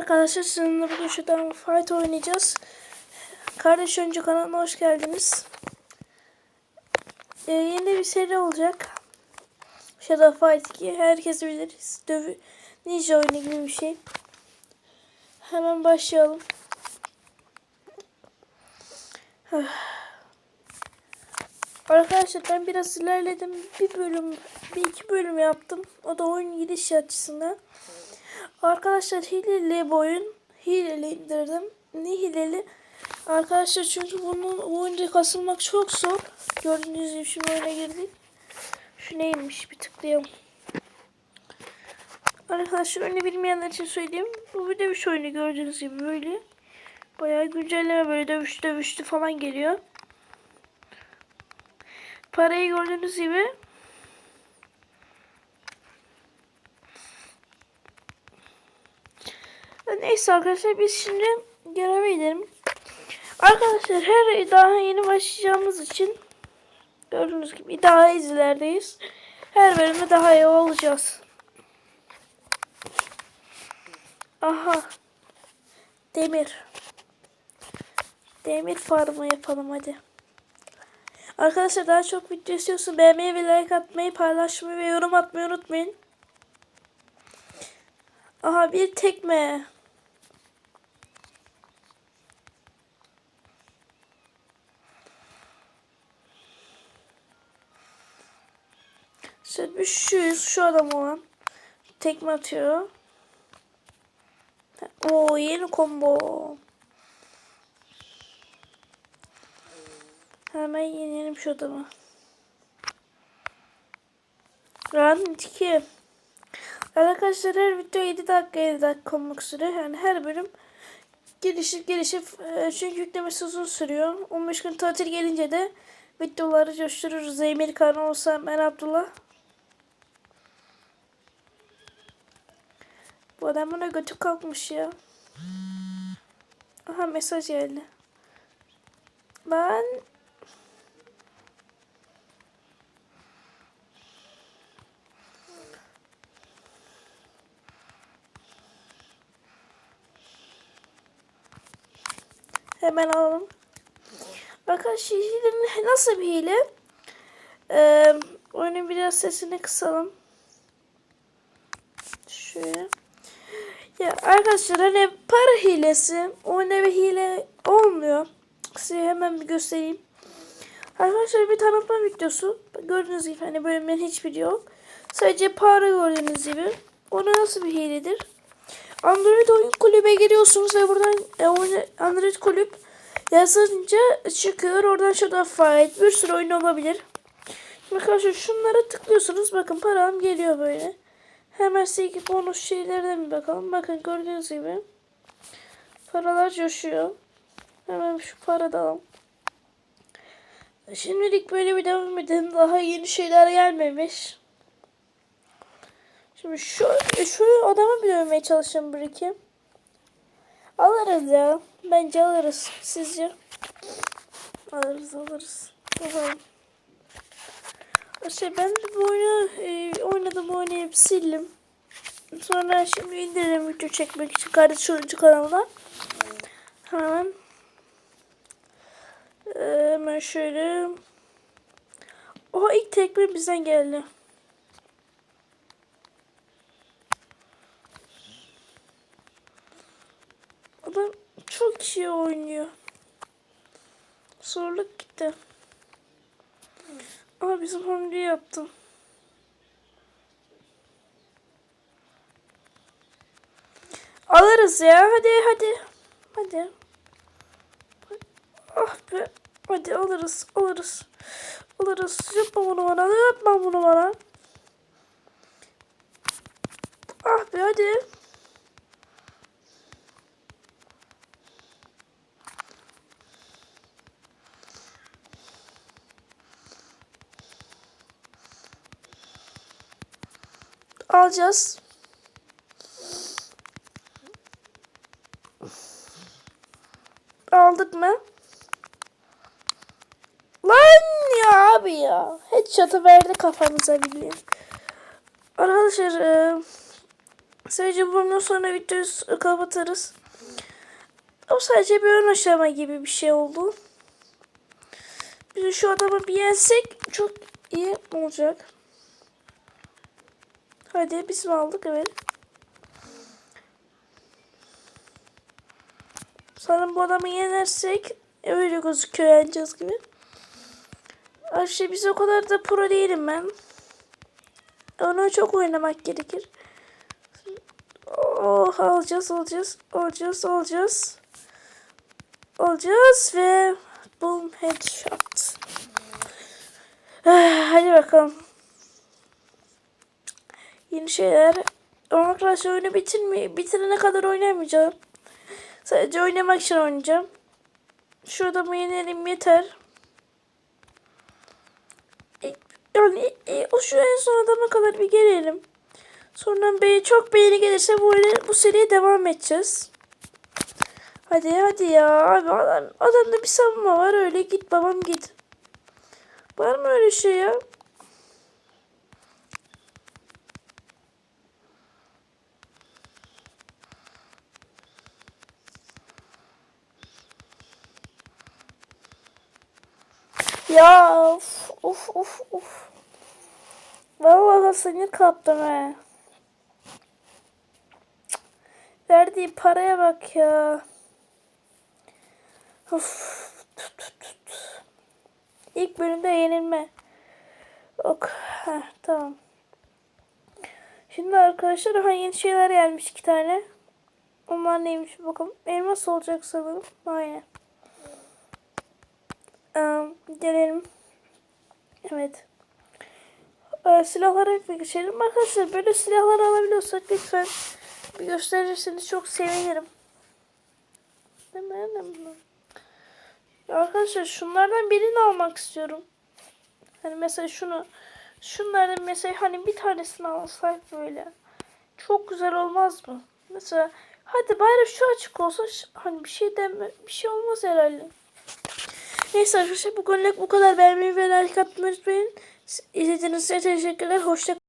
arkadaşlar sizinle bugün şuradan fight oynayacağız. Kardeş önce kanalına hoş geldiniz. Ee, yeni bir seri olacak. Shadow Fight 2. Herkes bilir. Dövü, ninja oyunu gibi bir şey. Hemen başlayalım. Arkadaşlar ben biraz ilerledim. Bir bölüm, bir iki bölüm yaptım. O da oyun gidiş açısından. Arkadaşlar hileli bu oyun. Hileli indirdim. Ne hileli? Arkadaşlar çünkü bunun bu oyunda kasılmak çok zor. Gördüğünüz gibi şimdi oyuna girdik. Şu neymiş bir tıklayalım. Arkadaşlar oyunu bilmeyenler için söyleyeyim. Bu bir dövüş oyunu gördüğünüz gibi böyle. Bayağı güncelleme böyle dövüş dövüştü falan geliyor. Parayı gördüğünüz gibi Neyse arkadaşlar biz şimdi göreve gidelim. Arkadaşlar her daha yeni başlayacağımız için gördüğünüz gibi daha izlerdeyiz. Her bölümde daha iyi olacağız. Aha. Demir. Demir farmı yapalım hadi. Arkadaşlar daha çok video istiyorsanız beğenmeyi ve like atmayı, paylaşmayı ve yorum atmayı unutmayın. Aha bir tekme. Şimdi şu şu adam olan tekme atıyor. O yeni combo. Hemen yenelim şu adamı. Round 2. Arkadaşlar her video 7 dakika 7 dakika olmak üzere. Yani her bölüm gelişip gelişip e, çünkü yüklemesi uzun sürüyor. 15 gün tatil gelince de videoları coştururuz. Emir Karan olsa ben Abdullah. Bu adam bana götü kalkmış ya. Aha mesaj geldi. Ben Hemen alalım. Arkadaşlar hilenin nasıl bir hile? Ee, oyunun biraz sesini kısalım. Şöyle. Ya arkadaşlar hani para hilesi oyunda bir hile olmuyor. Size hemen bir göstereyim. Arkadaşlar bir tanıtma videosu. Gördüğünüz gibi hani bölümlerin hiçbiri yok. Sadece para gördüğünüz gibi. O nasıl bir hiledir? Android oyun kulübe giriyorsunuz ve buradan e, Android kulüp yazınca çıkıyor. Oradan şurada fight bir sürü oyun olabilir. Arkadaşlar şunlara tıklıyorsunuz. Bakın param geliyor böyle. Hemen size bonus şeylerden bir bakalım. Bakın gördüğünüz gibi paralar coşuyor. Hemen şu para da alalım. Şimdilik böyle bir devam edelim. Daha yeni şeyler gelmemiş. Şimdi şu, şu adamı bir dövmeye çalışacağım bir iki. Alırız ya. Bence alırız. Sizce? Alırız alırız. Bakalım. İşte ben de bu oyunu e, oynadım oynayıp sildim. Sonra şimdi indirelim video çekmek için kardeş oyuncu kanalına. Hemen e, hemen şöyle o ilk tekme bizden geldi. Adam çok iyi oynuyor. Zorluk gitti. Ama bizim hamle yaptım. Alırız ya. Hadi hadi. Hadi. Ah be. Hadi alırız. Alırız. Alırız. Yapma bunu bana. Yapma bunu bana. Ah be hadi. Alacağız. Aldık mı? Lan ya abi ya. Headshot'ı verdi kafamıza bileyim. Arkadaşlar e, Sadece bu bölümden sonra videoyu kapatırız. O sadece bir ön aşama gibi bir şey oldu. Biz şu adamı bir yensek çok iyi olacak. Hadi biz mi aldık? Evet. Sanırım bu adamı yenersek öyle gözüküyor yeneceğiz gibi. Ayşe biz o kadar da pro değilim ben. Onu çok oynamak gerekir. Oh alacağız alacağız alacağız alacağız. Alacağız ve boom headshot. Ah, Hadi bakalım. Yeni şeyler. Ama arkadaşlar oyunu bitirme, bitirene kadar oynamayacağım. Sadece oynamak için oynayacağım. Şu adamı yenelim yeter. E, Yani e, o şu en son adama kadar bir gelelim. Sonra be çok beğeni gelirse bu, bu seriye devam edeceğiz. Hadi hadi ya abi adam, adamda bir savunma var öyle git babam git. Var mı öyle şey ya? Ya of of of of. Vallahi seni kaptım he. Verdiği paraya bak ya. Of. Tut, tut, tut. İlk bölümde yenilme. Ok. Heh, tamam. Şimdi arkadaşlar aha yeni şeyler gelmiş iki tane. Onlar neymiş bakalım. Elmas olacak sanırım. Aynen. Gelelim. Evet. Ee, silahlara bir geçelim. Arkadaşlar böyle silahlar alabiliyorsak lütfen bir gösterirseniz çok sevinirim. Arkadaşlar şunlardan birini almak istiyorum. Hani mesela şunu şunlardan mesela hani bir tanesini alsak böyle. Çok güzel olmaz mı? Mesela hadi bari şu açık olsa hani bir şey deme bir şey olmaz herhalde. Neyse arkadaşlar bugünlük bu kadar beğenmeyi ve like atmayı unutmayın. İzlediğiniz için teşekkürler. Hoşça